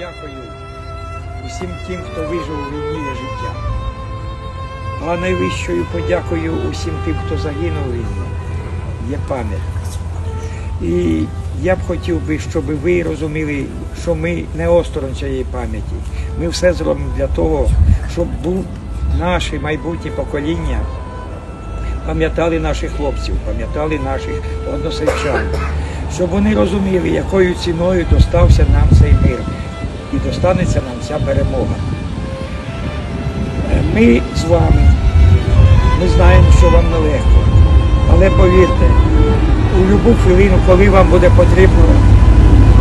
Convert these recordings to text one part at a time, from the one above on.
подякою усім тим, хто вижив у війні є життя. А найвищою подякою усім тим, хто загинув у війні, є пам'ять. І я б хотів би, щоб ви розуміли, що ми не осторонь цієї пам'яті. Ми все зробимо для того, щоб був наші майбутні покоління пам'ятали наших хлопців, пам'ятали наших односельчан, щоб вони розуміли, якою ціною достався нам цей мир і достанеться нам ця перемога. Е, Ми з вами, ми знаємо, що вам нелегко, але повірте, у будь-яку хвилину, коли вам буде потрібно,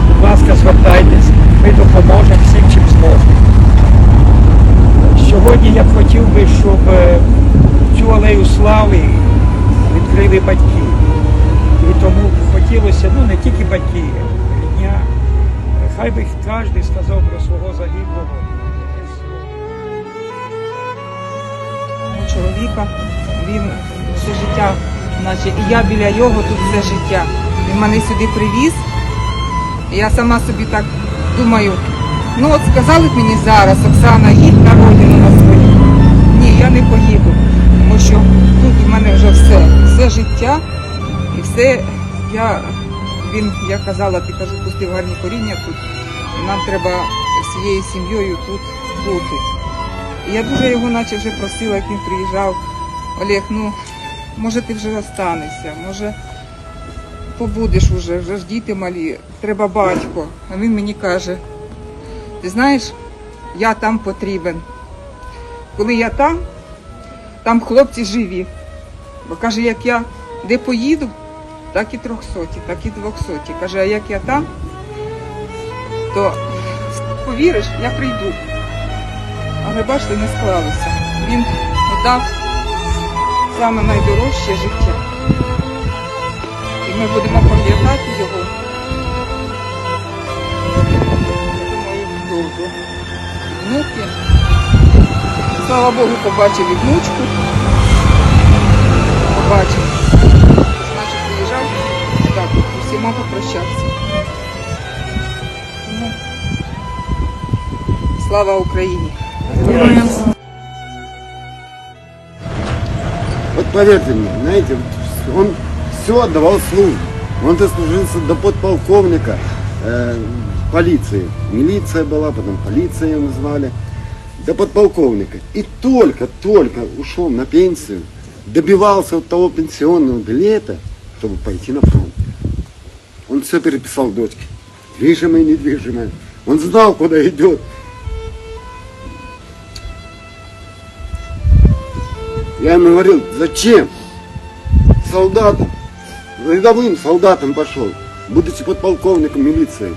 будь ласка, звертайтесь, ми допоможемо всім, чим зможемо. Сьогодні я б хотів би, щоб е, цю алею слави відкрили батьки. І тому хотілося, ну не тільки батьки, хай би кожен сказав про свого загиблого. чоловіка. Він все життя, наче і я біля його тут все життя. Він мене сюди привіз. Я сама собі так думаю, ну от сказали б мені зараз, Оксана, їдь на родину на свою. Ні, я не поїду, тому що тут у мене вже все, все життя і все, я, він, я казала, ти кажу, пустив гарні коріння тут. Нам треба всією сім'єю тут бути. І я дуже його наче вже просила, як він приїжджав. Олег, ну може ти вже останешся, може побудеш уже, вже ж діти малі, треба батько. А він мені каже: ти знаєш, я там потрібен. Коли я там, там хлопці живі. Бо каже, як я де поїду, так і трьохсоті, так і двохсоті. Каже, а як я там, то повіриш, я прийду. Але бачите, не склалося. Він дав саме найдорожче життя. І ми будемо пам'ятати його. Внуки. Слава Богу, побачив і внучку. Побачив. Слава Україні! Вот поверьте мне, знаете, он все отдавал службу. Он дослужился до подполковника э, полиции. Милиция была, потом полиция его назвали. До подполковника. И только-только ушел на пенсию, добивался вот того пенсионного билета, чтобы пойти на фронт. Он все переписал дочке. Движимое, недвижимое. Он знал, куда идет. Я ему говорил, зачем? Солдатом, рядовым солдатом пошел, будучи подполковником милиции.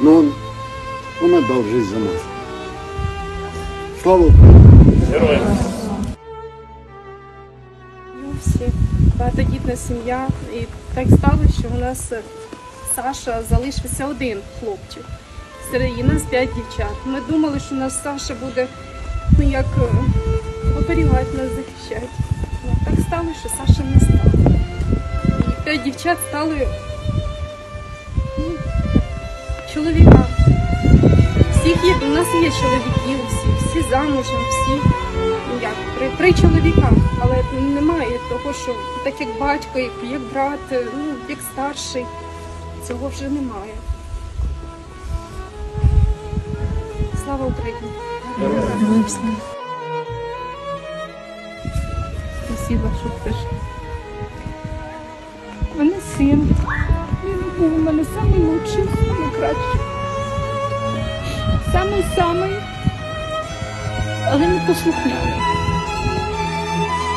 Но он, он отдал жизнь за нас. Слава Украине! Ми багатодітна сім'я, і так сталося, що у нас Саша залишився один хлопчик. Серед нас п'ять дівчат. Ми думали, що нас Саша буде ну як е, оберігати нас, захищати. Ну, так сталося, що Саша не став. І п'ять дівчат стали ну, чоловіками. Всіх є, у нас є чоловіки, всі, всі замужем, всі ну, як, при, при чоловіках, але немає того, що так як батько, як, як брат, ну, як старший, цього вже немає. Слава Україні! Спасибо, що прийшли. У мене син. Він був у мене найкращий, найкращий. Самий-самий, але не послухняний.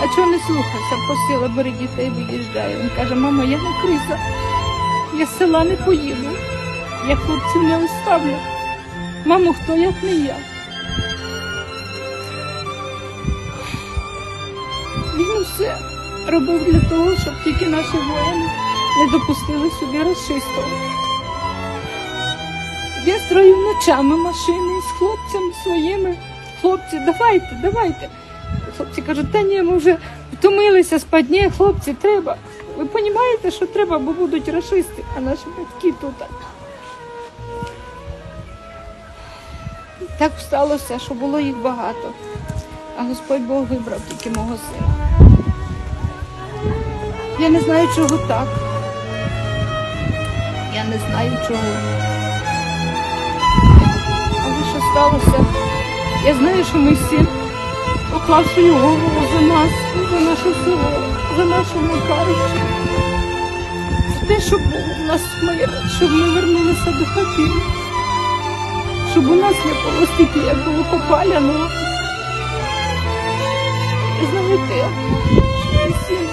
А чого не слухався? Просила, бери дітей, виїжджай. Він каже, мамо, я не криза, я з села не поїду, я хлопців не оставлю. Мамо, хто як не я? Він усе робив для того, щоб тільки наші воїни не допустили собі расистів. Я строїв ночами машини з хлопцями своїми. Хлопці, давайте, давайте. Хлопці кажуть, та ні, ми вже втомилися спать. Ні, хлопці, треба. Ви розумієте, що треба, бо будуть расисти, а наші батьки тут. Так сталося, що було їх багато. А Господь Бог вибрав тільки мого сина. Я не знаю, чого так. Я не знаю чого. Але що сталося? Я знаю, що мій син поклав свою голову за нас, за наше село, за нашу Макарівщину. За те, щоб був у нас мир, щоб ми вернулися до хати. Щоб у нас не було стільки, як було попаляно. Знаєте, що син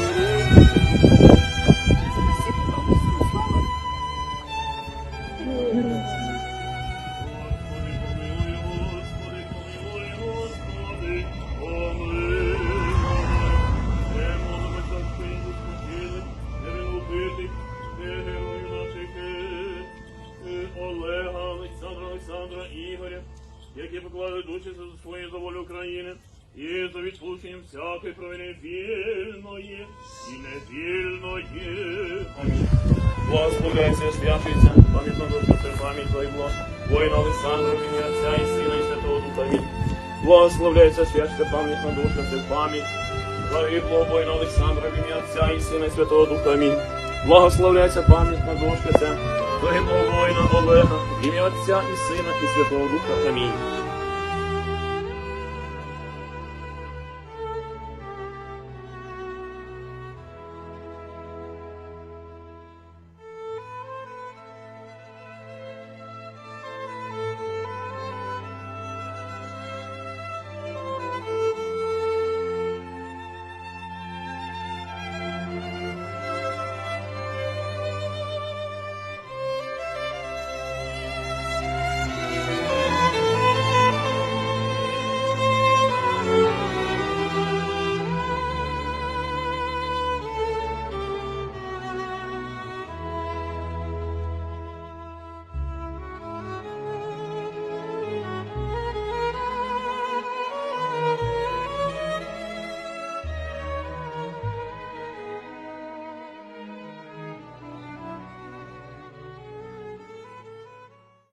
які покладуть душі свої за волю України і за відлученням всякої провини вільної і невільної. Благословляйся, святується, пам'ятна душа, це пам'ять Твоєго, воїна Олександра, ім'я Отця і Сина і Святого Духа. Амінь. Благословляється, святується, пам'ятна душа, це пам'ять Загиблого воїна Олександра, ім'я Отця і Сина і Святого Духа. Амінь. Благословляється пам'ятна дошка ця, загиблого воїна Олега, в ім'я Отця і Сина і Святого Духа. Амінь.